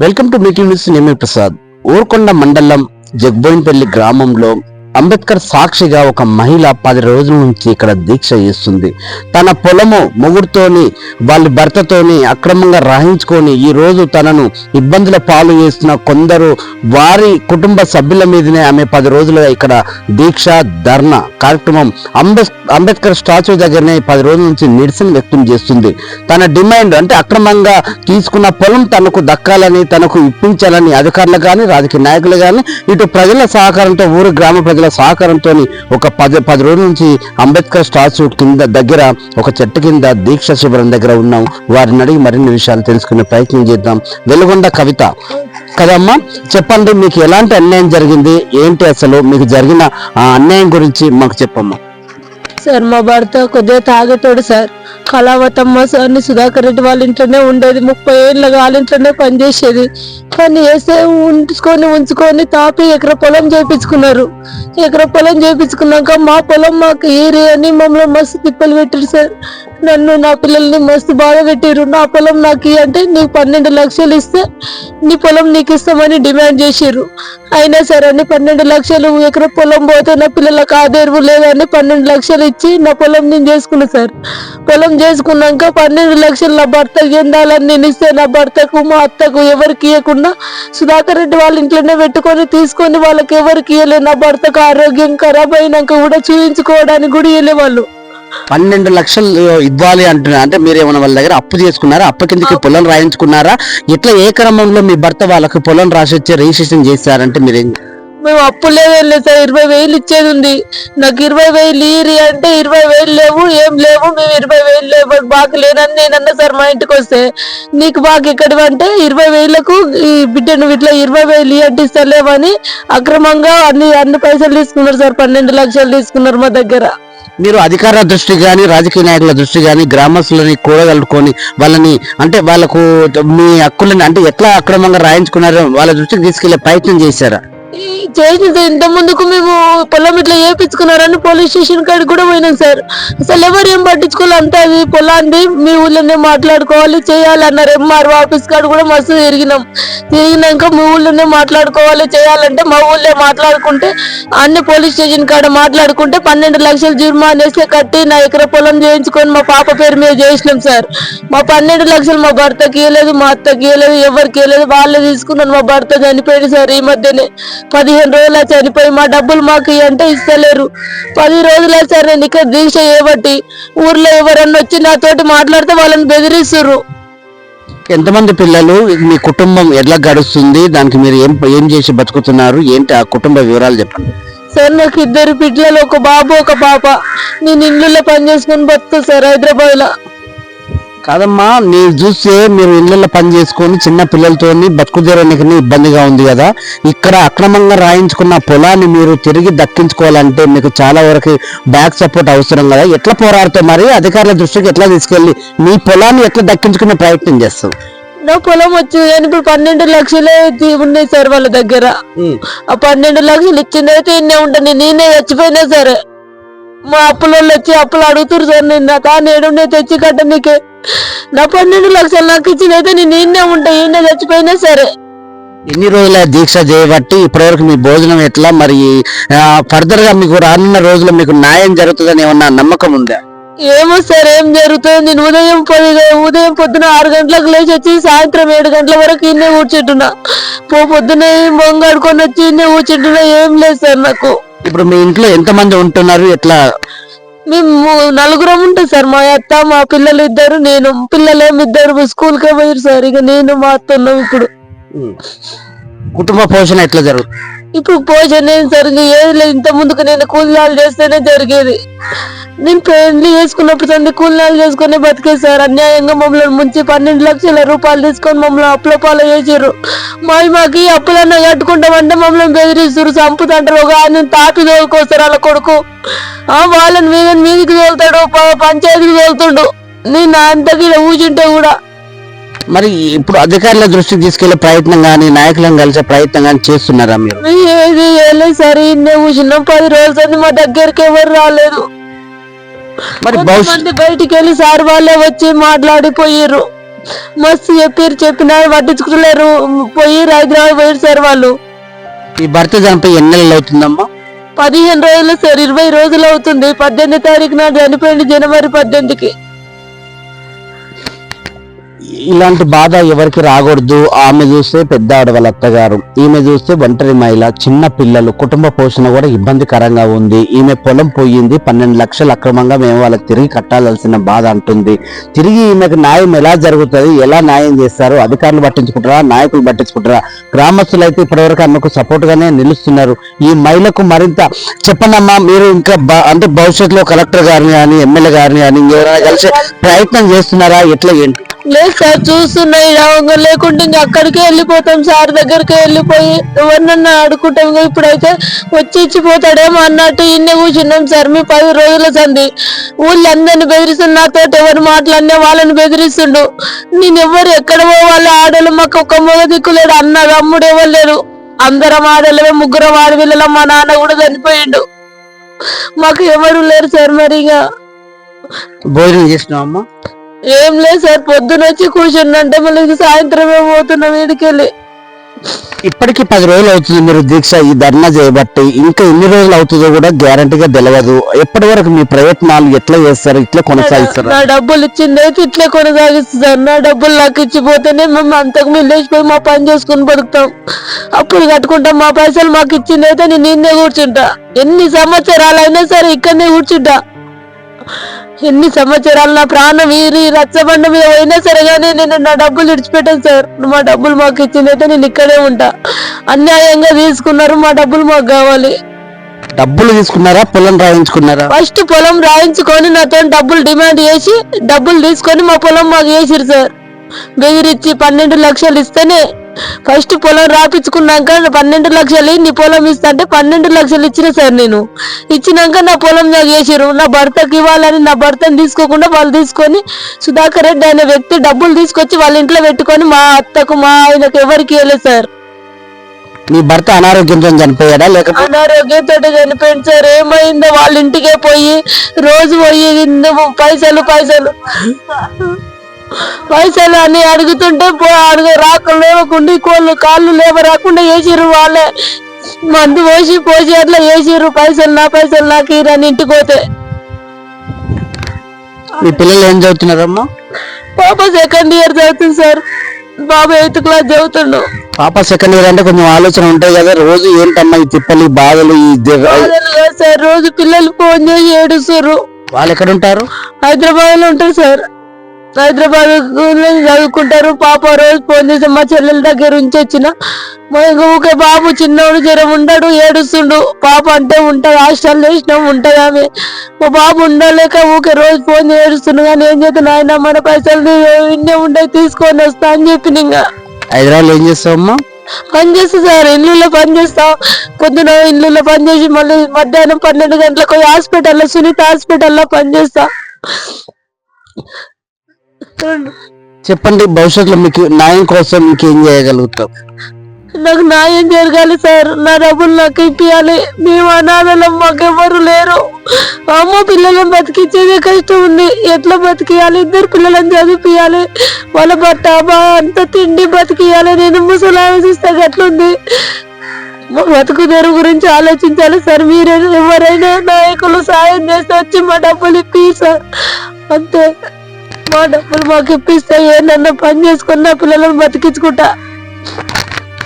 Welcome to meeting news నేమి ప్రసాద్ ఊరుకొండ మండలం జగ్బోయిన్పల్లి గ్రామంలో అంబేద్కర్ సాక్షిగా ఒక మహిళ పది రోజుల నుంచి ఇక్కడ దీక్ష చేస్తుంది. తన పొలము మొగుడుతోని వాళ్ళ భర్తతోని అక్రమంగా రాయించుకొని ఈ రోజు తనను ఇబ్బందుల పాలు చేస్తున్న కొందరు వారి కుటుంబ సభ్యుల మీదనే ఆమె పది రోజులుగా ఇక్కడ దీక్ష ధర్నా కార్యక్రమం అంబేద్ అంబేద్కర్ స్టాచ్యూ దగ్గరనే పది రోజుల నుంచి నిరసన వ్యక్తం చేస్తుంది. తన డిమాండ్ అంటే అక్రమంగా తీసుకున్న పొలం తనకు దక్కాలని తనకు ఇప్పించాలని అధికారులు కానీ రాజకీయ నాయకులు కానీ ఇటు ప్రజల సహకారంతో ఊరు గ్రామ ప్రజలు సహకారంతో ఒక పది పది రోజుల నుంచి అంబేద్కర్ స్టాచ్యూ కింద దగ్గర ఒక చెట్టు కింద దీక్ష శిబిరం దగ్గర ఉన్నాం. వారిని అడిగి మరిన్ని విషయాలు తెలుసుకునే ప్రయత్నం చేద్దాం. వెలుగొండ కవిత. కదమ్మా చెప్పండి మీకు ఎలాంటి అన్యాయం జరిగింది? ఏంటి అసలు మీకు జరిగిన ఆ అన్యాయం గురించి మాకు చెప్పమ్మా. సార్ మా భర్త కొద్దిగా తాగేటోడు సార్. కళావతమ్మ సార్ని సుధాకర్ రెడ్డి వాళ్ళ ఇంట్లోనే ఉండేది. ముప్పై ఏళ్ళగా వాళ్ళ ఇంట్లోనే పనిచేసేది. కానీ వేసే ఉంచుకొని ఉంచుకొని తాపి ఎకర పొలం చేపించుకున్నారు. ఎకర పొలం చేపించుకున్నాక మా పొలం మాకు ఏరి అని మమ్మల్ని మస్తు తిప్పలు పెట్టారు సార్. నన్ను నా పిల్లల్ని మస్తు బాధ పెట్టిరు నా పొలం నాకు అంటే నీకు పన్నెండు లక్షలు ఇస్తే నీ పొలం నీకు ఇస్తామని డిమాండ్ చేసిర్రు. అయినా సరే అని పన్నెండు లక్షలు ఎకర పొలం పోతే నా పిల్లలకు ఆదేరువు లేదని పన్నెండు లక్షలు ఇచ్చి నా పొలం నేను చేసుకున్నా సార్. పొలం చేసుకున్నాక పన్నెండు లక్షలు నా భర్తకు ఎందాలని నేను ఇస్తే నా భర్తకు మా అత్తకు ఎవరికి ఇవ్వకుండా సుధాకర్ రెడ్డి వాళ్ళ ఇంట్లోనే పెట్టుకొని తీసుకొని వాళ్ళకి ఎవరికి ఇవ్వలేదు నా భర్తకు ఆరోగ్యం ఖరాబ్ అయినాక కూడా చూపించుకోవడానికి కూడా ఇవ్వలే వాళ్ళు. పన్నెండు లక్షలు ఇవ్వాలి అంటున్నారు అంటే మీరు ఏమైనా వాళ్ళ దగ్గర అప్పు చేసుకున్నారా? అప్పు కిందకి పొలం రాయించుకున్నారా? ఇట్లా ఏ క్రమంలో మీ భర్త వాళ్ళకి పొలం రాసి వచ్చి రిజిస్ట్రేషన్ చేశారంటే మీరేం మేము అప్పు లేదేం లేదు సార్. ఇరవై వేలు ఇచ్చేది ఉంది. నాకు ఇరవై వేలు ఇరి అంటే ఇరవై వేలు లేవు ఏం లేవు. మేము ఇరవై వేలు లేవు. బాగా లేనని నేను అన్నా సార్ మా ఇంటికి వస్తే. నీకు బాగా ఎక్కడివి అంటే ఇరవై వేలకు ఈ బిడ్డ నువ్వు ఇట్లా ఇరవై వేలు అంటే ఇస్తలేవని అక్రమంగా అన్ని అన్ని పైసలు తీసుకున్నారు సార్. పన్నెండు లక్షలు తీసుకున్నారు మా దగ్గర. మీరు అధికార దృష్టి కానీ రాజకీయ నాయకుల దృష్టి కానీ గ్రామస్తులని కూడగలుపుకొని వాళ్ళని అంటే వాళ్ళకు మీ హక్కులని అంటే ఎట్లా అక్రమంగా రాయించుకున్నారో వాళ్ళ దృష్టికి తీసుకెళ్ళే ప్రయత్నం చేశారా? చేసింది ఇంత ముందుకు మేము పొలం ఇట్లా చేపించుకున్నారని పోలీస్ స్టేషన్ కాడికి కూడా పోయినాం సార్. అసలు ఎవరు ఏం పట్టించుకోవాలి అంతా అది పొలాన్ని మీ ఊళ్ళోనే మాట్లాడుకోవాలి చేయాలి అన్నారు. ఎంఆర్ఓ ఆఫీస్ కాడ కూడా మస్తు తిరిగినాం. తిరిగినాక మీ ఊళ్ళోనే మాట్లాడుకోవాలి చేయాలంటే మా ఊళ్ళో మాట్లాడుకుంటే అన్ని పోలీస్ స్టేషన్ కాడ మాట్లాడుకుంటే పన్నెండు లక్షలు జుర్మానా వేస్తే కట్టి నా ఎకర పొలం చేయించుకొని మా పాప పేరు మీద చేసినాం సార్. మా పన్నెండు లక్షలు మా భర్తకి ఇవ్వలేదు మా అత్తకి ఇవ్వలేదు ఎవరికి ఇవ్వలేదు వాళ్ళే తీసుకున్నాను మా భర్త చనిపోయింది సార్ ఈ మధ్యనే. పదిహేను రోజులు చనిపోయి మా డబ్బులు మాకు అంటే ఇస్తలేరు. పది రోజులు సార్ నేను ఇక్కడ దీక్ష చేయబట్టి ఊర్లో ఎవరన్నా వచ్చి నాతోటి మాట్లాడితే వాళ్ళని బెదిరిస్తుర్రు. ఎంతమంది పిల్లలు? మీ కుటుంబం ఎట్లా గడుస్తుంది? దానికి మీరు ఏం ఏం చేసి బతుకుతున్నారు? ఏంటి ఆ కుటుంబ వివరాలు చెప్పండి. సార్ నాకు ఇద్దరు పిల్లలు ఒక బాబు ఒక పాప. నేను ఇల్లులో పని చేసుకొని బతుకు సార్ హైదరాబాద్లో కాదమ్మా మీరు చూస్తే మీరు ఇళ్ళల్లో పని చేసుకొని చిన్న పిల్లలతోని బతుకుదేరానికి ఇబ్బందిగా ఉంది కదా. ఇక్కడ అక్రమంగా రాయించుకున్న పొలాన్ని మీరు తిరిగి దక్కించుకోవాలంటే మీకు చాలా వరకు బ్యాక్ సపోర్ట్ అవసరం కదా. ఎట్లా పోరాడుతావు మరి? అధికారుల దృష్టికి ఎట్లా తీసుకెళ్ళి మీ పొలాన్ని ఎట్లా దక్కించుకునే ప్రయత్నం చేస్తావు? నా పొలం వచ్చి నేను ఇప్పుడు పన్నెండు లక్షలే ఉన్నాయి సార్ వాళ్ళ దగ్గర. ఆ పన్నెండు లక్షలు ఇచ్చిందైతే ఇన్నే ఉంటుంది. నేనే చచ్చిపోయినా సరే. మా అప్పులోళ్ళు వచ్చి అప్పులు అడుగుతారు సార్ నిన్న కానీ ఏడునే తెచ్చి కట్ట నీకే నా పన్నెండు లక్షలు నాకు ఇచ్చిందైతే నేను ఈయనే ఉంటా ఈయన చచ్చిపోయినా సరే. ఎన్ని రోజుల దీక్ష చేయబట్టి ఇప్పటివరకు మీ భోజనం ఎట్లా? మరి ఫర్దర్గా మీకు రానున్న రోజుల్లో మీకు న్యాయం జరుగుతుందని ఏమన్నా నమ్మకం ఉందా? ఏమో సార్ ఏం జరుగుతుంది? నేను ఉదయం పది ఉదయం పొద్దున ఆరు గంటలకు లేచి వచ్చి సాయంత్రం ఏడు గంటల వరకు ఇన్నే కూర్చుంటున్నా పో పొద్దున బొంగాడుకొని వచ్చి ఇన్నే కూర్చుంటున్నా ఏం లేదు సార్ నాకు. ఇప్పుడు మీ ఇంట్లో ఎంతమంది ఉంటున్నారు? ఎట్లా? మేము నలుగురం ఉంటాం సార్. మా అత్త మా పిల్లలు ఇద్దరు నేను పిల్లలేమో ఇద్దరు. స్కూల్ కే పోయారు సార్. ఇక నేను మా అత్త ఉన్నాం ఇప్పుడు. కుటుంబ పోషణ ఎట్లా జరుగుతుంది ఇప్పుడు భోజనం ఏం సరిగ్గా ఏది లేదు. ఇంత ముందుకు నేను కూలినాలు చేస్తేనే జరిగేది. నేను పెళ్ళి చేసుకున్నప్పుడు తండ్రి కూలినాలు చేసుకుని బతికేది సార్. అన్యాయంగా మమ్మల్ని ముంచి పన్నెండు లక్షల రూపాయలు తీసుకొని మమ్మల్ని అప్పుల పాలు చేసారు మరి మాకు అప్పులన్నా కట్టుకుంటామంటే మమ్మల్ని బెదిరిస్తారు చంపుతంటారు. ఒక ఆయన తాపి తోలుకొస్తారు వాళ్ళ కొడుకు. ఆ వాళ్ళని మీద మీదికి తోలుతాడు. ప- పంచాయతీకి తోలుతుండు. నేను అంతకి ఊచుంటే కూడా. మరి ఇప్పుడు అధికారుల దృష్టికి తీసుకెళ్ళే ప్రయత్నం కానీ నాయకులను కలిసే ప్రయత్నం కానీ చేస్తున్నారా మీరు? ఏది సరే. ఇన్నే కూర్చున్నాం పది రోజులు మా దగ్గరికి ఎవరు రాలేదు. మరి కొంతమంది బయటికి వెళ్ళి సార్ వాళ్ళే వచ్చి మాట్లాడిపోయారు మస్తు చెప్పారు చెప్పినా పట్టించుకోలేరు. పోయి హైదరాబాద్ పోయారు సార్ వాళ్ళు. ఈ భర్త చనిపోయి ఎన్ని నెలలు అవుతుందమ్మా? పదిహేను రోజులు సార్ ఇరవై రోజులు అవుతుంది. పద్దెనిమిది తారీఖు నాడు చనిపోయింది జనవరి పద్దెనిమిదికి. ఇలాంటి బాధ ఎవరికి రాకూడదు. ఆమె చూస్తే పెద్ద ఆడవాళ్ళ అత్తగారు. ఈమె చూస్తే ఒంటరి మహిళ చిన్న పిల్లలు కుటుంబ పోషణ కూడా ఇబ్బందికరంగా ఉంది. ఈమె పొలం పోయింది పన్నెండు లక్షలు అక్రమంగా మేము వాళ్ళకి తిరిగి కట్టాల్సిన బాధ అంటుంది. తిరిగి ఈమెకు న్యాయం ఎలా జరుగుతుంది ఎలా న్యాయం చేస్తారు అధికారులు పట్టించుకుంటారా నాయకులు పట్టించుకుంటారా? గ్రామస్తులు అయితే ఇప్పటివరకు ఆమెకు సపోర్ట్గానే నిలుస్తున్నారు. ఈ మహిళకు మరింత చెప్పనమ్మా మీరు ఇంకా బ- అంటే భవిష్యత్తులో కలెక్టర్ గారిని కానీ ఎమ్మెల్యే గారిని కానీ ఇంకెవరైనా కలిసి ప్రయత్నం చేస్తున్నారా? ఎట్లా ఏంటి? లేదు సార్ చూస్తున్నా ఇలా లేకుంటే ఇంక అక్కడికే వెళ్ళిపోతాం సార్. దగ్గరికి వెళ్ళిపోయి ఎవరినన్నా ఆడుకుంటాం ఇంకా ఇప్పుడైతే వచ్చి ఇచ్చిపోతాడేమో అన్నట్టు ఇన్నే కూర్చున్నాం సార్. మీ పది రోజుల సంది ఊళ్ళో అందరిని బెదిరిస్తున్న నాతో ఎవరు మాట్లాడినా వాళ్ళని బెదిరిస్తుండు. నేను ఎవరు ఎక్కడ పోవాలి ఆడలు మాకు ఒక్క మొగ దిక్కులేడు. అన్న తమ్ముడు ఎవరు లేరు అందరం ఆడలమే ముగ్గురం ఆడపిల్లలం. మా నాన్న కూడా చనిపోయిండు. మాకు ఎవరు లేరు సార్ మరి ఇక. భోజనం చేసినావమ్మా ఏం లేదు సార్ పొద్దున వచ్చి కూర్చున్నంటే మళ్ళీ సాయంత్రమే పోతున్నాం వీడికెళ్ళి ఇప్పటికి పది రోజులు అవుతుంది మీరు దీక్ష ఈ ధర్నా చేయబట్టి. ఇంకా ఎన్ని రోజులు అవుతుందో కూడా గ్యారంటీగా తెలియదు ఎప్పటి వరకు మీ ప్రయత్నాలు ఎట్లా చేస్తారు ఇట్లా కొనసాగిస్తారు? నా డబ్బులు ఇచ్చింది అయితే ఇట్లే కొనసాగిస్తారు నా డబ్బులు నాకు ఇచ్చిపోతేనే మేము అంతకు మేము లేచిపోయి మా పని చేసుకుని బతుకుతాం. అప్పుడు కట్టుకుంటాం మా పైసలు మాకు ఇచ్చింది అయితే నేను నిన్నే కూర్చుంటా. ఎన్ని సంవత్సరాలు అయినా సరే ఇక్కడనే కూర్చుంటా. ఎన్ని సంవత్సరాలు నా ప్రాణం వీరి రచ్చబండ మీద పోయినా సరే కానీ నేను నా డబ్బులు విడిచిపెట్టాను సార్. మా డబ్బులు మాకు ఇచ్చింది అయితే నేను ఇక్కడే ఉంటా. అన్యాయంగా తీసుకున్నారు మా డబ్బులు మాకు కావాలి. డబ్బులు తీసుకున్నారా పొలం రాయించుకున్నారా? ఫస్ట్ పొలం రాయించుకొని నాతో డబ్బులు డిమాండ్ చేసి డబ్బులు తీసుకొని మా పొలం మాకు వేసిరు సార్. బెదిరించి పన్నెండు లక్షలు ఇస్తేనే ఫస్ట్ పొలం రాపించుకున్నాక పన్నెండు లక్షలు నీ పొలం ఇస్తా అంటే పన్నెండు లక్షలు ఇచ్చిన సార్ నేను. ఇచ్చినాక నా పొలం నాకు వేసిరు నా భర్తకి ఇవ్వాలని నా భర్తను తీసుకోకుండా వాళ్ళు తీసుకొని సుధాకర్ రెడ్డి అనే వ్యక్తి డబ్బులు తీసుకొచ్చి వాళ్ళ ఇంట్లో పెట్టుకొని మా అత్తకు మా ఆయనకు ఎవరికి ఇవ్వలేదు సార్. మీ భర్త అనారోగ్యంతో చనిపోయాడా? లేకపోతే అనారోగ్యంతో చనిపోయింది సార్. ఏమైందో వాళ్ళ ఇంటికే పోయి రోజు పోయి పైసలు పైసలు. పైసలు అని అడుగుతుంటే పో అడుగు రాక లేవకుండా కోళ్ళు కాళ్ళు లేవ రాకుండా వేసిర్రు వాళ్ళే. మందు పోసి పోసి అట్లా వేసిర్రు. పైసలు నా పైసలు నాకు ఇరని ఇంటికి పోతే. మీ పిల్లలు ఏం చదువుతున్నారమ్మా? పాప సెకండ్ ఇయర్ చదువుతుంది సార్. బాబు ఎయిత్ క్లాస్ చదువుతుండు. పాప సెకండ్ ఇయర్ అంటే కొంచెం ఆలోచన ఉంటాయి కదా. రోజు ఏంటమ్మా ఈ తిప్పలు ఈ బాధలు ఈ సార్. రోజు పిల్లలు ఫోన్ చేసి ఏడుస్తారు వాళ్ళు ఎక్కడ ఉంటారు? హైదరాబాద్లో ఉంటారు సార్. హైదరాబాద్ చదువుకుంటారు. పాప రోజు ఫోన్ చేసి మా చెల్లెల దగ్గర ఉంచి వచ్చిన. మా ఇంక ఊకే బాబు చిన్నోడు జ్వరం ఉండడు ఏడుస్తుండు. పాప అంటే ఉంటది హాస్టల్ వేసినాం ఉంటది ఆమె. మా బాబు ఉండలేక ఊకే రోజు ఫోన్ ఏడుస్తుండు. కానీ ఏం చేస్తున్నా ఆయన మన పైసలు ఇన్నే ఉండే తీసుకొని వస్తా అని చెప్పిన ఇంకా. హైదరాబాద్ ఏం చేస్తావమ్మా పని చేస్తా సార్ ఇల్లులో పని చేస్తా. పొద్దున ఇల్లులో పని చేసి మళ్ళీ మధ్యాహ్నం పన్నెండు గంటలకు హాస్పిటల్లో సునీత హాస్పిటల్లో పని చేస్తా. చెప్పండి భవిష్యత్తులో మీకు న్యాయం కోసం ఇంకేం చేయగలుగుతాం? నాకు న్యాయం జరగాలి సార్. నా డబ్బులు నాకు ఇప్పియాలి. మేము అనాథలం మాకెవ్వరు లేరు. అమ్మ పిల్లలను బతికించేదే కష్టం ఉంది. ఎట్లా బతికియాలి? ఇద్దరు పిల్లలను చదివిపియాలి. వాళ్ళ భర్త బా అంత తిండి బతికియాలి. నేను ముసలామె చూస్తే ఎట్లుంది మా బతుకు తెరువు గురించి ఆలోచించాలి సార్. మీరే ఎవరైనా నాయకులు సాయం చేస్తే వచ్చి మా డబ్బులు ఇప్పి సార్. అంతే. మా డబ్బులు మాకు ఇప్పిస్తే ఏమన్నా పని చేసుకున్నా పిల్లలను బతికించుకుంటా.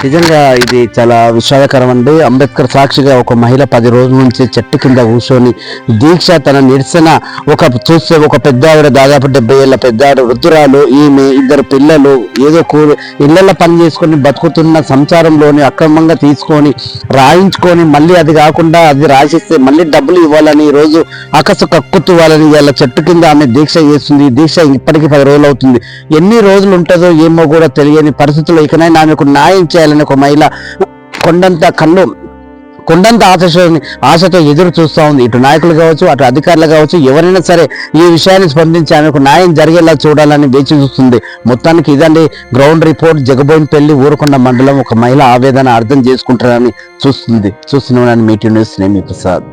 నిజంగా ఇది చాలా విషాదకరం అండి అంబేద్కర్ సాక్షిగా ఒక మహిళ పది రోజుల నుంచి చెట్టు కింద కూర్చొని దీక్ష తన నిరసన ఒక చూస్తే ఒక పెద్ద ఆవిడ దాదాపు డెబ్బై ఏళ్ళ పెద్ద వృద్ధురాలు ఈమె ఇద్దరు పిల్లలు ఏదో కూ ఇళ్ళలో పని చేసుకొని బతుకుతున్న సంసారంలోని అక్రమంగా తీసుకొని రాయించుకొని మళ్ళీ అది కాకుండా అది రాసిస్తే మళ్ళీ డబ్బులు ఇవ్వాలని ఈరోజు రోజు అకసు కక్కుతువ్వాలని ఇలా చెట్టు కింద ఆమె దీక్ష చేస్తుంది. దీక్ష ఇప్పటికీ పది రోజులు అవుతుంది. ఎన్ని రోజులు ఉంటుందో ఏమో కూడా తెలియని పరిస్థితుల్లో ఇకనైనా ఆమెకు న్యాయం చేయాలని ఒక మహిళ కొండంత కళ్ళు కొండంత ఆశ ఆశతో ఎదురు చూస్తూ ఉంది. ఇటు నాయకులు కావచ్చు అటు అధికారులు కావచ్చు ఎవరైనా సరే ఈ విషయాన్ని స్పందించి ఆమెకు న్యాయం జరిగేలా చూడాలని వేచి చూస్తుంది. మొత్తానికి ఇదండి గ్రౌండ్ రిపోర్ట్. జగబోయిన పెళ్ళి ఊరుకొండ మండలం ఒక మహిళ ఆవేదన అర్థం చేసుకుంటారని చూస్తుంది. చూస్తున్నాను మీటింగ్ న్యూస్ నేమి ప్రసాద్.